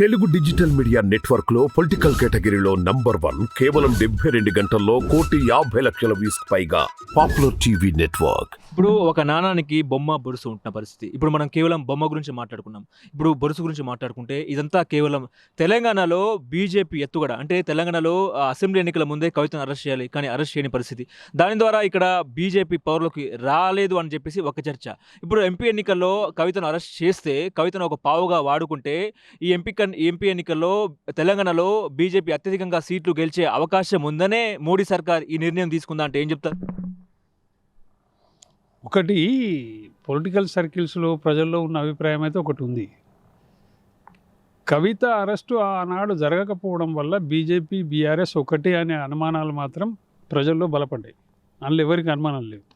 Telugu digital media నెట్వర్క్లో political కేటగిరీలో number one కేవలం డెబ్బై రెండు గంటల్లో కోటి యాభై లక్షల వ్యూస్ పైగా పాపులర్ టీవీ నెట్వర్క్. ఇప్పుడు ఒక నాణానికి బొమ్మ బొరుసు ఉంటున్న పరిస్థితి. ఇప్పుడు మనం కేవలం బొమ్మ గురించి మాట్లాడుకున్నాం. ఇప్పుడు బొరుసు గురించి మాట్లాడుకుంటే ఇదంతా కేవలం తెలంగాణలో బీజేపీ ఎత్తుగడ అంటే తెలంగాణలో అసెంబ్లీ ఎన్నికల ముందే కవితను అరెస్ట్ చేయాలి కానీ అరెస్ట్ చేయని పరిస్థితి. దాని ద్వారా ఇక్కడ బీజేపీ పౌరులకు రాలేదు అని చెప్పేసి ఒక చర్చ. ఇప్పుడు ఎంపీ ఎన్నికల్లో కవితను అరెస్ట్ చేస్తే కవితను ఒక పావుగా వాడుకుంటే ఈ ఎంపీ అమెరికన్ ఎంపీ ఎన్నికల్లో తెలంగాణలో బీజేపీ అత్యధికంగా సీట్లు గెలిచే అవకాశం ఉందనే మోడీ సర్కార్ ఈ నిర్ణయం తీసుకుందా అంటే ఏం చెప్తారు? ఒకటి పొలిటికల్ సర్కిల్స్లో ప్రజల్లో ఉన్న అభిప్రాయం అయితే ఒకటి ఉంది. కవిత అరెస్టు ఆనాడు జరగకపోవడం వల్ల బీజేపీ బీఆర్ఎస్ ఒకటే అనే అనుమానాలు మాత్రం ప్రజల్లో బలపడ్డాయి. అందులో ఎవరికి అనుమానం లేవు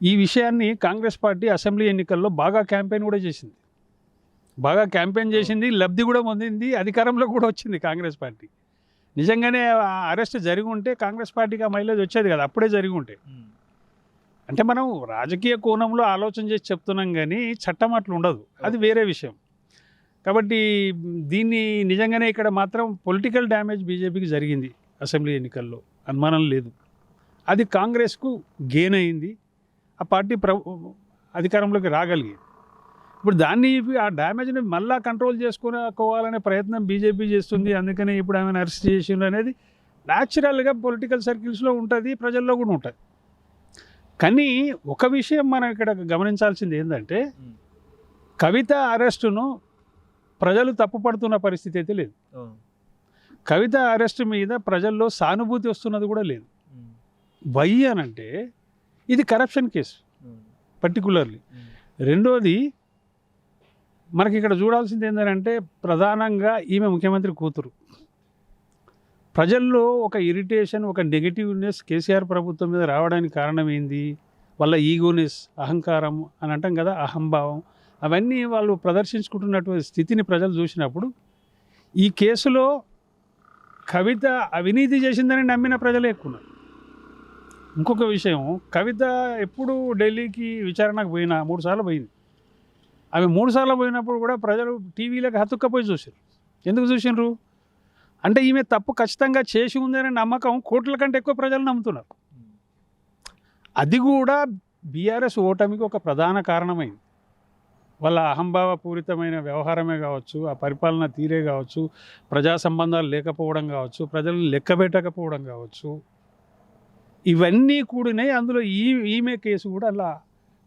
ఈ విషయాన్ని కాంగ్రెస్ పార్టీ అసెంబ్లీ ఎన్నికల్లో బాగా క్యాంపెయిన్ కూడా చేసింది. బాగా క్యాంపెయిన్ చేసింది లబ్ధి కూడా పొందింది అధికారంలో కూడా వచ్చింది కాంగ్రెస్ పార్టీ. నిజంగానే అరెస్ట్ జరిగి ఉంటే కాంగ్రెస్ పార్టీకి ఆ మైలేజ్ వచ్చేది కదా అప్పుడే జరిగి ఉంటే అంటే మనం రాజకీయ కోణంలో ఆలోచన చేసి చెప్తున్నాం కానీ చట్టం అట్లా ఉండదు అది వేరే విషయం. కాబట్టి దీన్ని నిజంగానే ఇక్కడ మాత్రం పొలిటికల్ డ్యామేజ్ బీజేపీకి జరిగింది అసెంబ్లీ ఎన్నికల్లో అనుమానం లేదు. అది కాంగ్రెస్కు గెయిన్ అయింది ఆ పార్టీ ప్ర అధికారంలోకి రాగలిగింది. ఇప్పుడు దాన్ని ఆ డ్యామేజ్ని మళ్ళా కంట్రోల్ చేసుకోవాలనే ప్రయత్నం బీజేపీ చేస్తుంది. అందుకని ఇప్పుడు ఆమెను అరెస్ట్ చేసిండ్రు అనేది న్యాచురల్గా పొలిటికల్ సర్కిల్స్లో ఉంటుంది ప్రజల్లో కూడా ఉంటుంది. కానీ ఒక విషయం మనం ఇక్కడ గమనించాల్సింది ఏంటంటే కవిత అరెస్టును ప్రజలు తప్పుపడుతున్న పరిస్థితి అయితే లేదు. కవిత అరెస్టు మీద ప్రజల్లో సానుభూతి వస్తున్నది కూడా లేదు. వై అనంటే ఇది కరప్షన్ కేసు పర్టికులర్లీ. రెండోది మనకి ఇక్కడ చూడాల్సింది ఏంటంటే ప్రధానంగా ఈమె ముఖ్యమంత్రి కూతురు. ప్రజల్లో ఒక ఇరిటేషన్ ఒక నెగిటివ్నెస్ కేసీఆర్ ప్రభుత్వం మీద రావడానికి కారణం ఏంది? వాళ్ళ ఈగోనెస్ అహంకారం అని అంటాం కదా అహంభావం. అవన్నీ వాళ్ళు ప్రదర్శించుకుంటున్నటువంటి స్థితిని ప్రజలు చూసినప్పుడు ఈ కేసులో కవిత అవినీతి చేసిందని నమ్మిన ప్రజలే ఎక్కున్నారు ఇంకొక విషయం కవిత ఎప్పుడు ఢిల్లీకి విచారణకు పోయినా మూడు సార్లు పోయింది. ఆమె మూడు సార్లు పోయినప్పుడు కూడా ప్రజలు టీవీలకు హతుక్కపోయి చూసారు ఎందుకు చూసినారు అంటే ఈమె తప్పు ఖచ్చితంగా చేసి ఉందనే నమ్మకం కోట్ల కంటే ఎక్కువ ప్రజలు నమ్ముతున్నారు. అది కూడా బీఆర్ఎస్ ఓటమికి ఒక ప్రధాన కారణమైంది. వాళ్ళ అహంభావపూరితమైన వ్యవహారమే కావచ్చు ఆ పరిపాలన తీరే కావచ్చు ప్రజా సంబంధాలు లేకపోవడం కావచ్చు ప్రజలను లెక్కబెట్టకపోవడం కావచ్చు ఇవన్నీ కూడినాయి అందులో ఈ ఈమె కేసు కూడా అలా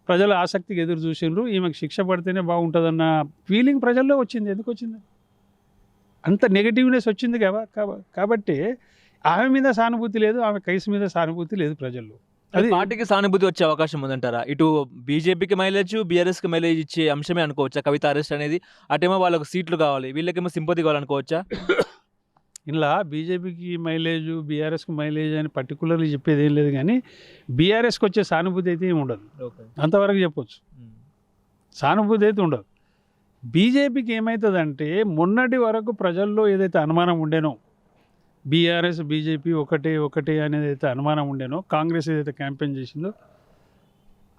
ప్రజల ఆసక్తికి ఎదురు చూసిండ్రు. ఈమెకు శిక్ష పడితేనే బాగుంటుందన్న ఫీలింగ్ ప్రజల్లో వచ్చింది. ఎందుకు వచ్చింది? అంత నెగటివ్నెస్ వచ్చింది కదా కాబ- కాబట్టి ఆమె మీద సానుభూతి లేదు ఆమె కేసు మీద సానుభూతి లేదు ప్రజల్లో. అది పార్టీకి సానుభూతి వచ్చే అవకాశం ఉందంటారా? ఇటు బీజేపీకి మైలేజ్ బీఆర్ఎస్కి మైలేజ్ ఇచ్చే అంశమే అనుకోవచ్చా? కవిత అరెస్ట్ అనేది అటేమో వాళ్ళకు సీట్లు కావాలి వీళ్ళకేమో సింపతి కావాలనుకోవచ్చా? ఇలా బీజేపీకి మైలేజ్ బీఆర్ఎస్కి మైలేజ్ అని పర్టికులర్లీ చెప్పేది ఏం లేదు కానీ బీఆర్ఎస్కి వచ్చే సానుభూతి అయితే ఏమి ఉండదు. అంతవరకు చెప్పొచ్చు. సానుభూతి అయితే ఉండదు. బీజేపీకి ఏమవుతుందంటే మొన్నటి వరకు ప్రజల్లో ఏదైతే అనుమానం ఉండేనో బీఆర్ఎస్ బీజేపీ ఒకటే ఒకటే అనేది అయితే అనుమానం ఉండేనో కాంగ్రెస్ ఏదైతే క్యాంపెయిన్ చేసిందో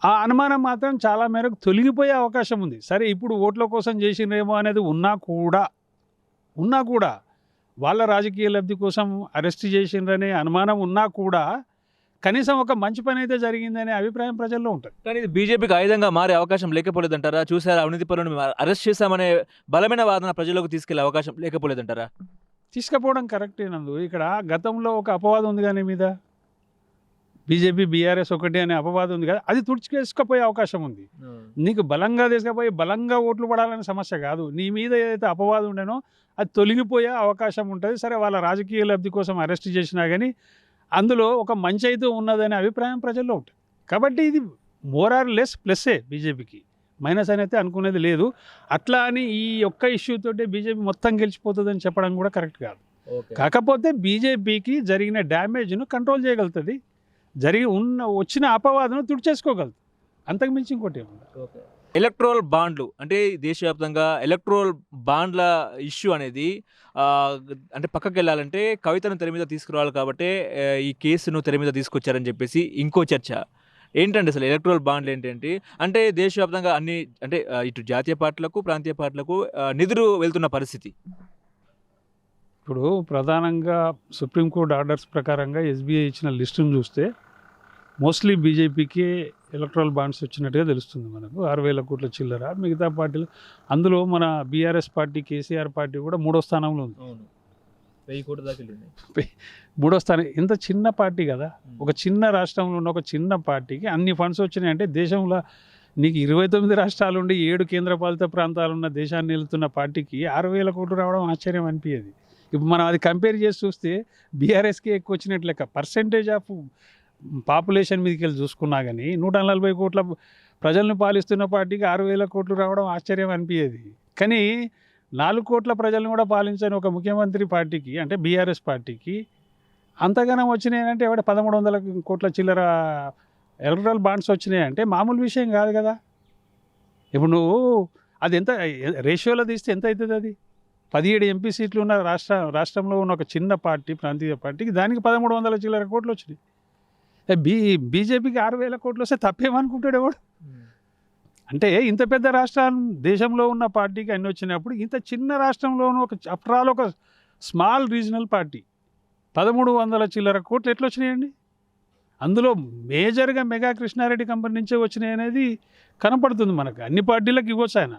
ఆ అనుమానం మాత్రం చాలా మేరకు తొలగిపోయే అవకాశం ఉంది. సరే ఇప్పుడు ఓట్ల కోసం చేసినేమో అనేది ఉన్నా కూడా ఉన్నా కూడా వాళ్ళ రాజకీయ లబ్ధి కోసం అరెస్ట్ చేసిండ్రనే అనుమానం ఉన్నా కూడా కనీసం ఒక మంచి పని అయితే జరిగిందనే అభిప్రాయం ప్రజల్లో ఉంటుంది. కానీ ఇది బీజేపీకి ఆయుధంగా మారే అవకాశం లేకపోలేదంటారా? చూసారా అవినీతి పరులను అరెస్ట్ చేశామనే బలమైన వాదన ప్రజలకు తీసుకెళ్ళే అవకాశం లేకపోలేదంటారా? తీసుకుపోవడం కరెక్టే నందు. ఇక్కడ గతంలో ఒక అపవాదం ఉంది కానీ మీద? బీజేపీ బీఆర్ఎస్ ఒకటి అనే అపవాదం ఉంది కదా అది తుడిచికేసుకపోయే అవకాశం ఉంది. నీకు బలంగా తీసుకుపోయి బలంగా ఓట్లు పడాలనే సమస్య కాదు. నీ మీద ఏదైతే అపవాదం ఉండేనో అది తొలగిపోయే అవకాశం ఉంటుంది. సరే వాళ్ళ రాజకీయ లబ్ధి కోసం అరెస్ట్ చేసినా కానీ అందులో ఒక మంచి అయితే ఉన్నదనే అభిప్రాయం ప్రజల్లో ఉంటుంది. కాబట్టి ఇది మోర్ ఆర్ లెస్ ప్లస్సే బీజేపీకి. మైనస్ అని అయితే అనుకునేది లేదు. అట్లా అని ఈ ఒక్క ఇష్యూ తోటే బీజేపీ మొత్తం గెలిచిపోతుందని చెప్పడం కూడా కరెక్ట్ కాదు. కాకపోతే బీజేపీకి జరిగిన డ్యామేజ్ను కంట్రోల్ చేయగలుగుతుంది. జరిగి ఉన్న వచ్చిన అపవాదను తుడిచేసుకోగలుగుతుంది అంతకు మించి ఇంకోటి ఎలక్ట్రోల్ బాండ్లు అంటే దేశవ్యాప్తంగా ఎలక్ట్రోల్ బాండ్ల ఇష్యూ అనేది అంటే పక్కకి వెళ్ళాలంటే కవితను తెర మీద తీసుకురావాలి కాబట్టి ఈ కేసును తెర మీద తీసుకొచ్చారని చెప్పేసి ఇంకో చర్చ. ఏంటండి అసలు ఎలక్ట్రల్ బాండ్లు ఏంటంటే? అంటే దేశవ్యాప్తంగా అన్ని అంటే ఇటు జాతీయ పార్టీలకు ప్రాంతీయ పార్టీలకు నిధులు వెళ్తున్న పరిస్థితి. ఇప్పుడు ప్రధానంగా సుప్రీంకోర్టు ఆర్డర్స్ ప్రకారంగా ఎస్బీఐ ఇచ్చిన లిస్టును చూస్తే మోస్ట్లీ బీజేపీకి ఎలక్ట్రల్ బాండ్స్ వచ్చినట్టుగా తెలుస్తుంది మనకు. ఆరు వేల కోట్ల చిల్లర మిగతా పార్టీలు అందులో మన బీఆర్ఎస్ పార్టీ కేసీఆర్ పార్టీ కూడా మూడో స్థానంలో ఉంది. వెయ్యి కోట్ల దాకా మూడో స్థానం ఇంత చిన్న పార్టీ కదా. ఒక చిన్న రాష్ట్రంలో ఉన్న ఒక చిన్న పార్టీకి అన్ని ఫండ్స్ వచ్చినాయి అంటే దేశంలో నీకు ఇరవై తొమ్మిది రాష్ట్రాలు ఉండి ఏడు కేంద్రపాలిత ప్రాంతాలు ఉన్న దేశాన్ని వెళ్తున్న పార్టీకి ఆరు వేల కోట్లు రావడం ఆశ్చర్యం అనిపించేది ఇప్పుడు మనం అది కంపేర్ చేసి చూస్తే బీఆర్ఎస్కి ఎక్కువ వచ్చినట్లు లెక్క. పర్సెంటేజ్ ఆఫ్ పాపులేషన్ మీదకి వెళ్ళి చూసుకున్నా కానీ నూట నలభై కోట్ల ప్రజలను పాలిస్తున్న పార్టీకి ఆరు వేల కోట్లు రావడం ఆశ్చర్యం అనిపించేది కానీ నాలుగు కోట్ల ప్రజలను కూడా పాలించని ఒక ముఖ్యమంత్రి పార్టీకి అంటే బీఆర్ఎస్ పార్టీకి అంతగానం వచ్చినాయంటే ఎవడ పదమూడు వందల కోట్ల చిల్లర ఎలక్ట్రల్ బాండ్స్ వచ్చినాయంటే మామూలు విషయం కాదు కదా. ఇప్పుడు నువ్వు అది ఎంత రేషియోలో తీస్తే ఎంత అవుతుంది అది? పదిహేడు ఎంపీ సీట్లు ఉన్న రాష్ట్ర రాష్ట్రంలో ఉన్న ఒక చిన్న పార్టీ ప్రాంతీయ పార్టీకి దానికి పదమూడు వందల చిల్లర కోట్లు వచ్చినాయి. బీ బీజేపీకి ఆరు వేల కోట్లు వస్తే తప్పేమనుకుంటాడు ఎవడు అంటే ఇంత పెద్ద రాష్ట్రం దేశంలో ఉన్న పార్టీకి అన్ని వచ్చినప్పుడు ఇంత చిన్న రాష్ట్రంలోనూ ఒక అఫ్రాల్ ఒక స్మాల్ రీజనల్ పార్టీ. పదమూడు వందల చిల్లర కోట్లు ఎట్లా వచ్చినాయండి అందులో మేజర్గా మెగా కృష్ణారెడ్డి కంపెనీ నుంచే వచ్చినాయి అనేది కనపడుతుంది మనకు. అన్ని పార్టీలకు ఇవ్వచ్చు ఆయన.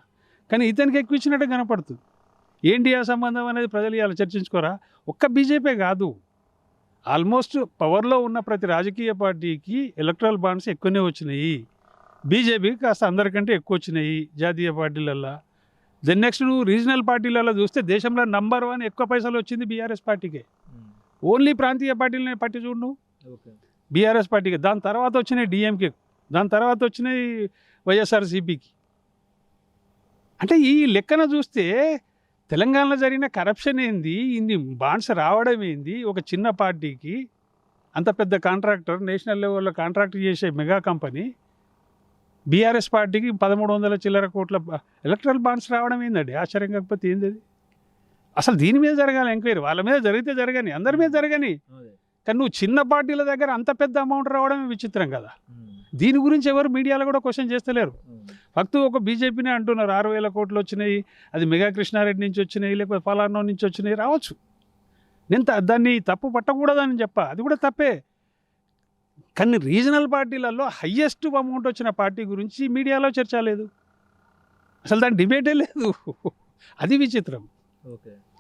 కానీ ఇతనికి ఎక్కువ ఇచ్చినట్టు కనపడుతుంది. ఏంటి ఆ సంబంధం అనేది ప్రజలు ఇలా చర్చించుకోరా? ఒక్క బీజేపీ కాదు. ఆల్మోస్ట్ పవర్లో ఉన్న ప్రతి రాజకీయ పార్టీకి ఎలక్ట్రల్ బాండ్స్ ఎక్కువనే వచ్చినాయి. బీజేపీకి కాస్త అందరికంటే ఎక్కువ వచ్చినాయి జాతీయ పార్టీలల్లో. దెన్ నెక్స్ట్ నువ్వు రీజనల్ పార్టీలలో చూస్తే దేశంలో నంబర్ వన్ ఎక్కువ పైసలు వచ్చింది బీఆర్ఎస్ పార్టీకే. ఓన్లీ ప్రాంతీయ పార్టీలనే పట్టి చూడు నువ్వు. ఓకే. బీఆర్ఎస్ పార్టీకి. దాని తర్వాత వచ్చినాయి డిఎంకే దాని తర్వాత వచ్చినాయి వైఎస్ఆర్సీపీకి అంటే ఈ లెక్కన చూస్తే తెలంగాణలో జరిగిన కరప్షన్ ఏంది? ఇన్ని బాండ్స్ రావడం ఏంది? ఒక చిన్న పార్టీకి అంత పెద్ద కాంట్రాక్టర్ నేషనల్ లెవెల్లో కాంట్రాక్ట్ చేసే మెగా కంపెనీ బీఆర్ఎస్ పార్టీకి పదమూడు వందల చిల్లర కోట్ల ఎలక్ట్రల్ బాండ్స్ రావడం ఏందండి? ఆశ్చర్యం కాకపోతే ఏంది అది? అసలు దీని మీద జరగాలి ఎంక్వైరీ వాళ్ళ మీద జరిగితే జరగని అందరి మీద జరగని. కానీ నువ్వు చిన్న పార్టీల దగ్గర అంత పెద్ద అమౌంట్ రావడమే విచిత్రం కదా. దీని గురించి ఎవరు మీడియాలో కూడా క్వశ్చన్ చేస్తలేరు. భక్తు ఒక బీజేపీనే అంటున్నారు. ఆరు వేల కోట్లు వచ్చినాయి అది మెగా కృష్ణారెడ్డి నుంచి వచ్చినాయి లేకపోతే ఫలానా నుంచి వచ్చినాయి రావచ్చు. నేను దాన్ని తప్పు పట్టకూడదని చెప్ప. అది కూడా తప్పే. కానీ రీజనల్ పార్టీలలో హయ్యెస్ట్ అమౌంట్ వచ్చిన పార్టీ గురించి మీడియాలో చర్చ లేదు. అసలు దాని డిబేటే లేదు. అది విచిత్రం. ఓకే.